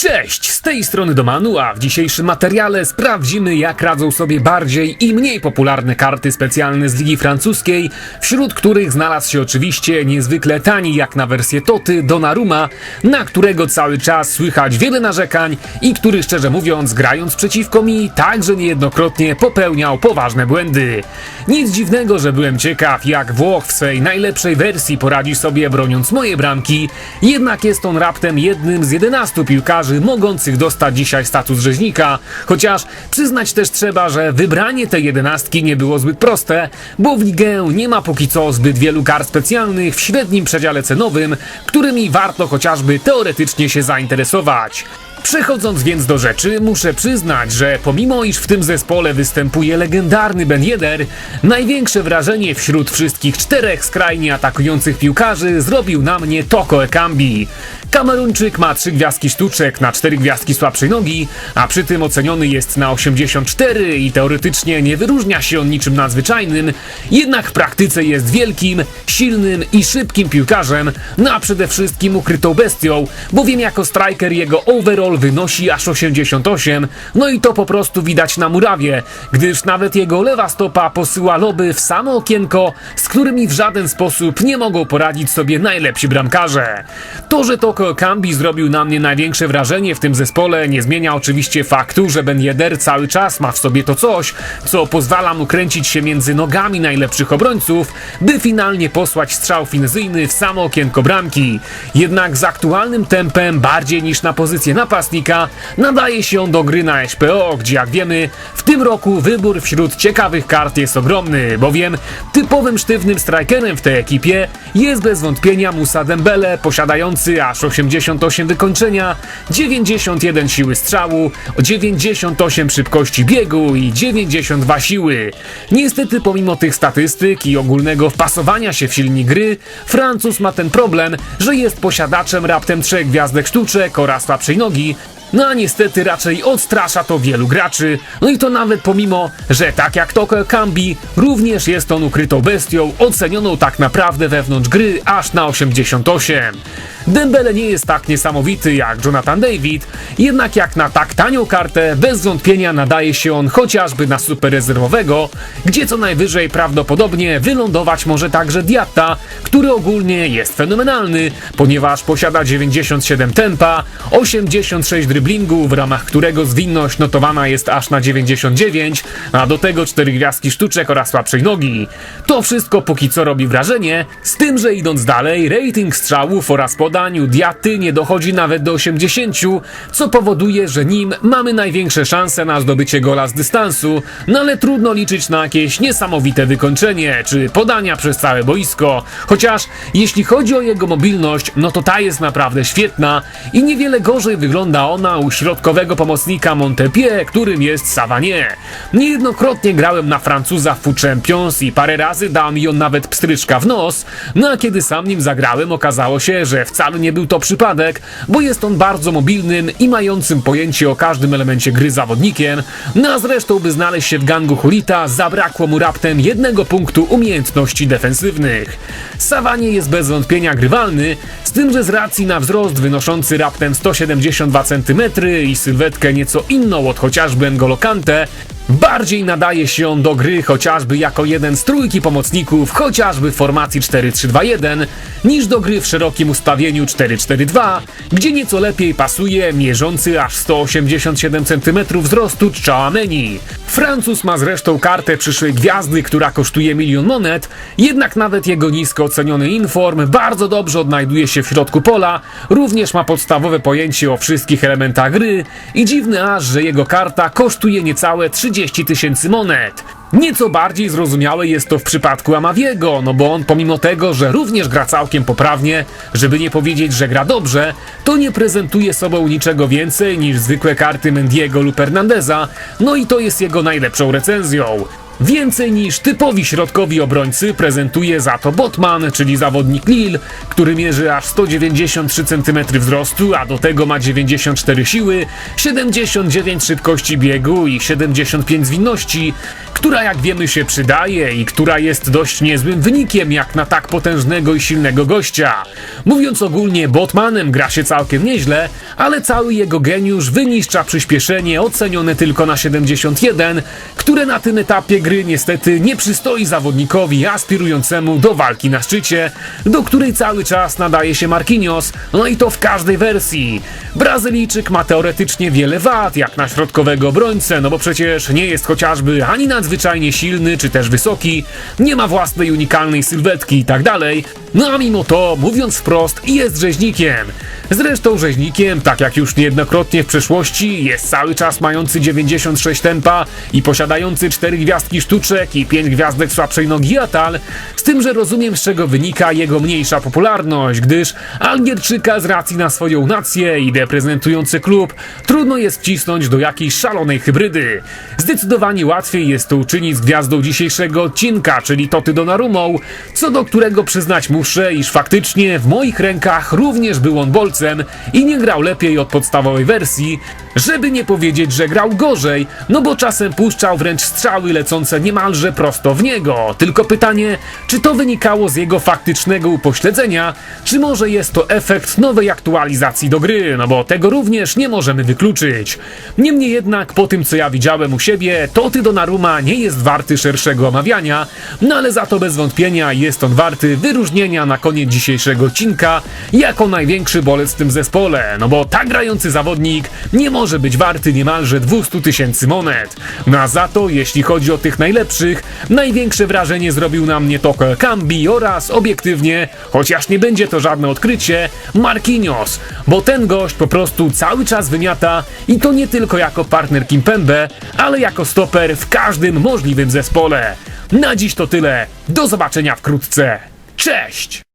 Cześć, z tej strony Domanu, a w dzisiejszym materiale sprawdzimy jak radzą sobie bardziej i mniej popularne karty specjalne z Ligi Francuskiej, wśród których znalazł się oczywiście niezwykle tani jak na wersję Toty Donnarumma, na którego cały czas słychać wiele narzekań i który szczerze mówiąc grając przeciwko mi także niejednokrotnie popełniał poważne błędy. Nic dziwnego, że byłem ciekaw jak Włoch w swej najlepszej wersji poradzi sobie broniąc moje bramki, jednak jest on raptem jednym z 11 piłkarzy mogących dostać dzisiaj status rzeźnika, chociaż przyznać też trzeba, że wybranie tej jedenastki nie było zbyt proste, bo w ligę nie ma póki co zbyt wielu kar specjalnych w średnim przedziale cenowym, którymi warto chociażby teoretycznie się zainteresować. Przechodząc więc do rzeczy, muszę przyznać, że pomimo iż w tym zespole występuje legendarny Ben Yedder, największe wrażenie wśród wszystkich czterech skrajnie atakujących piłkarzy zrobił na mnie Toko Ekambi. Kamerunczyk ma 3 gwiazdki sztuczek na 4 gwiazdki słabszej nogi, a przy tym oceniony jest na 84 i teoretycznie nie wyróżnia się on niczym nadzwyczajnym, jednak w praktyce jest wielkim, silnym i szybkim piłkarzem, no a przede wszystkim ukrytą bestią, bowiem jako striker jego overall wynosi aż 88, no i to po prostu widać na murawie, gdyż nawet jego lewa stopa posyła loby w samo okienko, z którymi w żaden sposób nie mogą poradzić sobie najlepsi bramkarze. To, że Toko Kambi zrobił na mnie największe wrażenie w tym zespole nie zmienia oczywiście faktu, że Ben Yedder cały czas ma w sobie to coś, co pozwala mu kręcić się między nogami najlepszych obrońców, by finalnie posłać strzał finezyjny w samo okienko bramki. Jednak z aktualnym tempem, bardziej niż na pozycję napastnika, nadaje się on do gry na SPO, gdzie jak wiemy, w tym roku wybór wśród ciekawych kart jest ogromny, bowiem typowym sztywnym strikerem w tej ekipie jest bez wątpienia Musa Dembele, posiadający aż 88 wykończenia, 91 siły strzału, 98 szybkości biegu i 92 siły. Niestety pomimo tych statystyk i ogólnego wpasowania się w silnik gry, Francuz ma ten problem, że jest posiadaczem raptem trzech gwiazdek sztuczek oraz słabszej nogi, no a niestety raczej odstrasza to wielu graczy, no i to nawet pomimo, że tak jak Toko Kambi, również jest on ukrytą bestią, ocenioną tak naprawdę wewnątrz gry aż na 88. Dembele nie jest tak niesamowity jak Jonathan David, jednak jak na tak tanią kartę, bez wątpienia nadaje się on chociażby na super rezerwowego, gdzie co najwyżej prawdopodobnie wylądować może także Diatta, który ogólnie jest fenomenalny, ponieważ posiada 97 tempa, 86 dryblingu, w ramach którego zwinność notowana jest aż na 99, a do tego 4 gwiazdki sztuczek oraz słabszej nogi. To wszystko póki co robi wrażenie, z tym, że idąc dalej, rating strzałów oraz podaniu Diaty nie dochodzi nawet do 80, co powoduje, że nim mamy największe szanse na zdobycie gola z dystansu, no ale trudno liczyć na jakieś niesamowite wykończenie, czy podania przez całe boisko, chociaż jeśli chodzi o jego mobilność, no to ta jest naprawdę świetna i niewiele gorzej wygląda ona u środkowego pomocnika Montepie, którym jest Savanier. Niejednokrotnie grałem na Francuza w Foot Champions i parę razy dał mi on nawet pstryczka w nos, no a kiedy sam nim zagrałem okazało się, że wcale nie był to przypadek, bo jest on bardzo mobilnym i mającym pojęcie o każdym elemencie gry zawodnikiem, no a zresztą by znaleźć się w gangu Hulita zabrakło mu raptem jednego punktu umiejętności defensywnych. Savanie jest bez wątpienia grywalny, z tym, że z racji na wzrost wynoszący raptem 172 cm i sylwetkę nieco inną od chociażby N'Golo Kante, Bardziej nadaje się on do gry chociażby jako jeden z trójki pomocników, chociażby w formacji 4-3-2-1, niż do gry w szerokim ustawieniu 4-4-2, gdzie nieco lepiej pasuje mierzący aż 187 cm wzrostu Chouameni. Francuz ma zresztą kartę przyszłej gwiazdy, która kosztuje milion monet, jednak nawet jego nisko oceniony inform bardzo dobrze odnajduje się w środku pola, również ma podstawowe pojęcie o wszystkich elementach gry i dziwne aż, że jego karta kosztuje niecałe 30 tysięcy monet. Nieco bardziej zrozumiałe jest to w przypadku Amawiego, no bo on pomimo tego, że również gra całkiem poprawnie, żeby nie powiedzieć, że gra dobrze, to nie prezentuje sobą niczego więcej niż zwykłe karty Mendiego lub Hernandeza, no i to jest jego najlepszą recenzją. Więcej niż typowi środkowi obrońcy prezentuje za to Botman, czyli zawodnik Lille, który mierzy aż 193 cm wzrostu, a do tego ma 94 siły, 79 szybkości biegu i 75 zwinności, która jak wiemy się przydaje i która jest dość niezłym wynikiem jak na tak potężnego i silnego gościa. Mówiąc ogólnie, Botmanem gra się całkiem nieźle, ale cały jego geniusz wyniszcza przyspieszenie ocenione tylko na 71, które na tym etapie gry niestety nie przystoi zawodnikowi aspirującemu do walki na szczycie, do której cały czas nadaje się Marquinhos, no i to w każdej wersji. Brazylijczyk ma teoretycznie wiele wad, jak na środkowego obrońcę, no bo przecież nie jest chociażby ani nadzwyczajnie silny, czy też wysoki, nie ma własnej unikalnej sylwetki i tak no a mimo to, mówiąc wprost, jest rzeźnikiem. Zresztą rzeźnikiem, tak jak już niejednokrotnie w przeszłości, jest cały czas mający 96 tempa i posiadający 4 gwiazdki sztuczek i 5 gwiazdek słabszej nogi Atal, z tym, że rozumiem z czego wynika jego mniejsza popularność, gdyż Algierczyka z racji na swoją nację i reprezentujący klub trudno jest wcisnąć do jakiejś szalonej hybrydy. Zdecydowanie łatwiej jest to uczynić z gwiazdą dzisiejszego odcinka, czyli Toty Donnarumą, co do którego przyznać muszę, iż faktycznie w moich rękach również był on bolcem i nie grał lepiej od podstawowej wersji, żeby nie powiedzieć, że grał gorzej, no bo czasem puszczał wręcz strzały lecące niemalże prosto w niego. Tylko pytanie, czy to wynikało z jego faktycznego upośledzenia, czy może jest to efekt nowej aktualizacji do gry, no bo tego również nie możemy wykluczyć. Niemniej jednak, po tym co ja widziałem u siebie, Toty Donnarumma nie jest warty szerszego omawiania, no ale za to bez wątpienia jest on warty wyróżnienia na koniec dzisiejszego odcinka jako największy bolec w tym zespole, no bo tak grający zawodnik nie może być warty niemalże 200 tysięcy monet. No a za to, jeśli chodzi o tych najlepszych, największe wrażenie zrobił na mnie Toko Kambi oraz obiektywnie, chociaż nie będzie to żadne odkrycie, Marquinhos, bo ten gość po prostu cały czas wymiata i to nie tylko jako partner Kimpembe, ale jako stoper w każdym możliwym zespole. Na dziś to tyle, do zobaczenia wkrótce, cześć!